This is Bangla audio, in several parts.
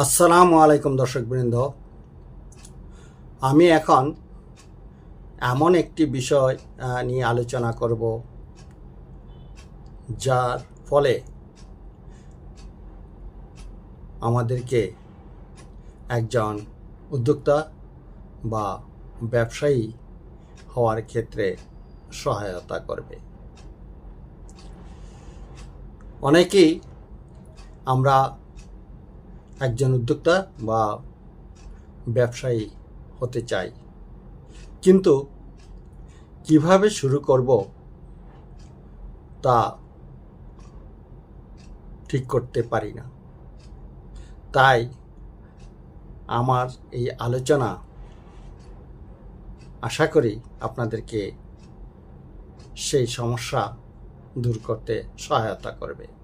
আসসালামু আলাইকুম দর্শকবৃন্দ। আমি এখন এমন একটি বিষয় নিয়ে আলোচনা করব, যার ফলে আমাদেরকে একজন উদ্যোক্তা বা ব্যবসায়ী হওয়ার ক্ষেত্রে সহায়তা করবে। অনেকেই আমরা একজন উদ্যোক্তা বা ব্যবসায়ী হতে চাই। কিন্তু কীভাবে শুরু করব তা ঠিক করতে পারি না। তাই আমার এই আলোচনা আশা করি আপনাদেরকে সেই সমস্যা দূর করতে সহায়তা করবে।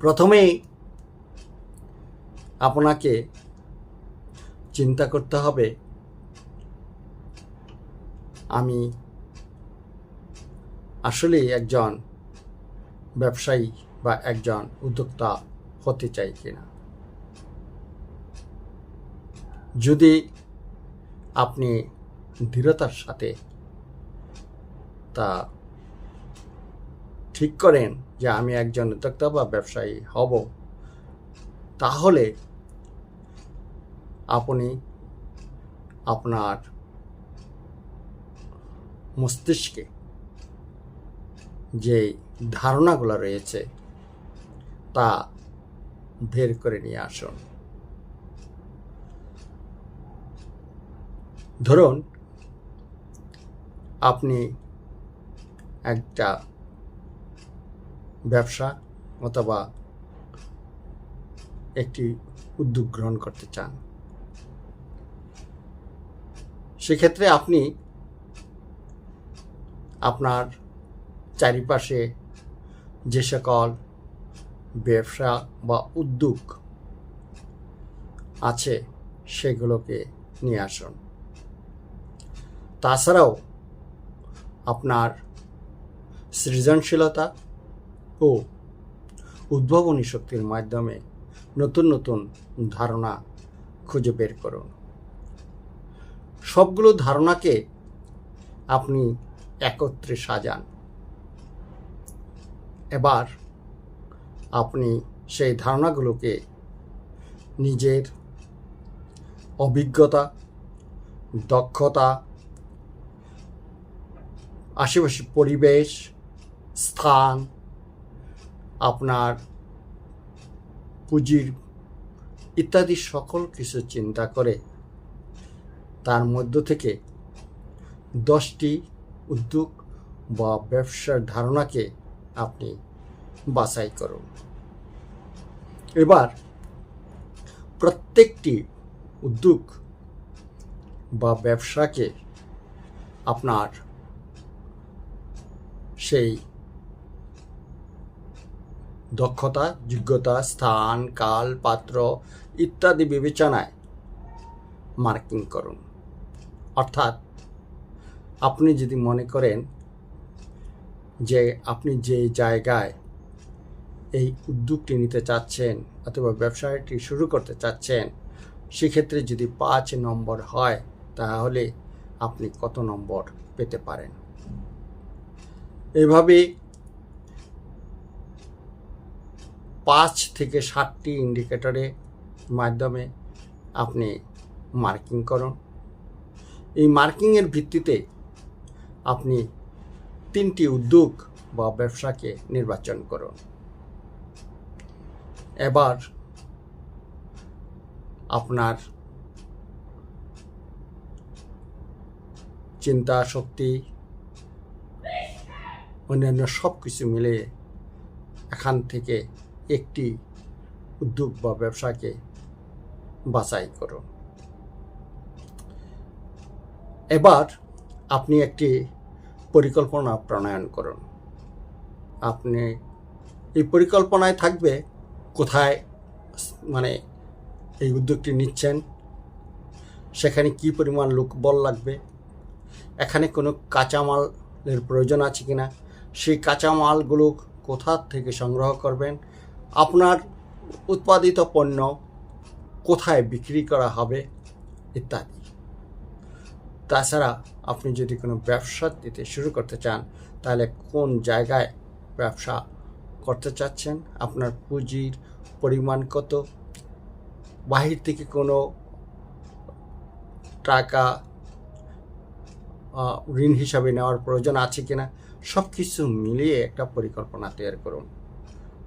প্রথমেই আপনাকে চিন্তা করতে হবে, আমি আসলেই একজন ব্যবসায়ী বা একজন উদ্যোক্তা হতে চাই কিনা। যদি আপনি দৃঢ়তার সাথে তা ঠিক করেন যে আমি একজন উদ্যোক্তা বা ব্যবসায়ী হব, তাহলে আপনি আপনার মস্তিষ্কে যে ধারণাগুলো রয়েছে তা বের করে নিয়ে আসুন। ধরুন, আপনি একটা ব্যবসা অথবা একটি উদ্যোগ গ্রহণ করতে চান। সেক্ষেত্রে আপনি আপনার চারিপাশে যে সকল ব্যবসা বা উদ্যোগ আছে সেগুলোকে নিয়ে আসুন। তাছাড়াও আপনার সৃজনশীলতা ও উদ্ভাবনী শক্তির মাধ্যমে নতুন নতুন ধারণা খুঁজে বের করুন। সবগুলো ধারণাকে আপনি একত্রে সাজান। এবার আপনি সেই ধারণাগুলোকে নিজের অভিজ্ঞতা, দক্ষতা, আশেপাশে পরিবেশ, স্থান আপনার পুঁজির ইত্যাদি সকল কিছু চিন্তা করে তার মধ্য থেকে দশটি উদ্যোগ বা ব্যবসার ধারণাকে আপনি বাছাই করুন। এবার প্রত্যেকটি উদ্যোগ বা ব্যবসাকে আপনার সেই দক্ষতা, যোগ্যতা, স্থান, কাল, পাত্র ইত্যাদি বিবেচনায় মার্কিং করুন। অর্থাৎ আপনি যদি মনে করেন যে আপনি যে জায়গায় এই উদ্যোগটি নিতে চাচ্ছেন অথবা ব্যবসাটি শুরু করতে চাচ্ছেন, সেক্ষেত্রে যদি পাঁচ নম্বর হয়, তাহলে আপনি কত নম্বর পেতে পারেন? এভাবে পাঁচ থেকে সাতটি ইন্ডিকেটরের মাধ্যমে আপনি মার্কিং করুন। এই মার্কিংয়ের ভিত্তিতে আপনি তিনটি উদ্যোগ বা ব্যবসাকে নির্বাচন করুন। এবার আপনার চিন্তা, শক্তি, অন্যান্য সব কিছু মিলে এখান থেকে একটি উদ্যোগ বা ব্যবসাকে বাছাই করুন। এবার আপনি একটি পরিকল্পনা প্রণয়ন করুন। আপনি এই পরিকল্পনায় থাকবে কোথায় মানে এই উদ্যোগটি নিচ্ছেন, সেখানে কি পরিমাণ লোকবল লাগবে, এখানে কোনো কাঁচামালের প্রয়োজন আছে কিনা, সেই কাঁচামালগুলো কোথা থেকে সংগ্রহ করবেন আপনার উৎপাদিত পণ্য কোথায় বিক্রি করা হবে, ইত্যাদি। তাছাড়া আপনি যদি কোনো ব্যবসা দিতে শুরু করতে চান, তাহলে কোন জায়গায় ব্যবসা করতে চাচ্ছেন, আপনার পুঁজির পরিমাণ কত, বাহির থেকে কোনো টাকা ঋণ হিসাবে নেওয়ার প্রয়োজন আছে কিনা সব কিছু মিলিয়ে একটা পরিকল্পনা তৈরি করুন।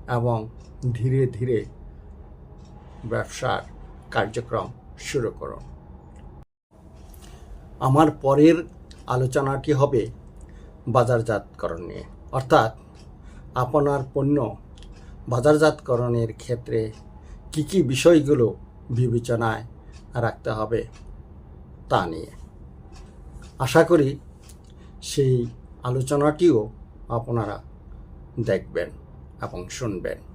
এবং ধীরে ধীরে ব্যবসার কার্যক্রম শুরু করুন। আমার পরের আলোচনাটি হবে বাজারজাতকরণ নিয়ে। অর্থাৎ আপনার পণ্য বাজারজাতকরণের ক্ষেত্রে কি কি বিষয়গুলো বিবেচনায় রাখতে হবে তা নিয়ে। আশা করি সেই আলোচনাটিও আপনারা দেখবেন। এবং শুনবেন।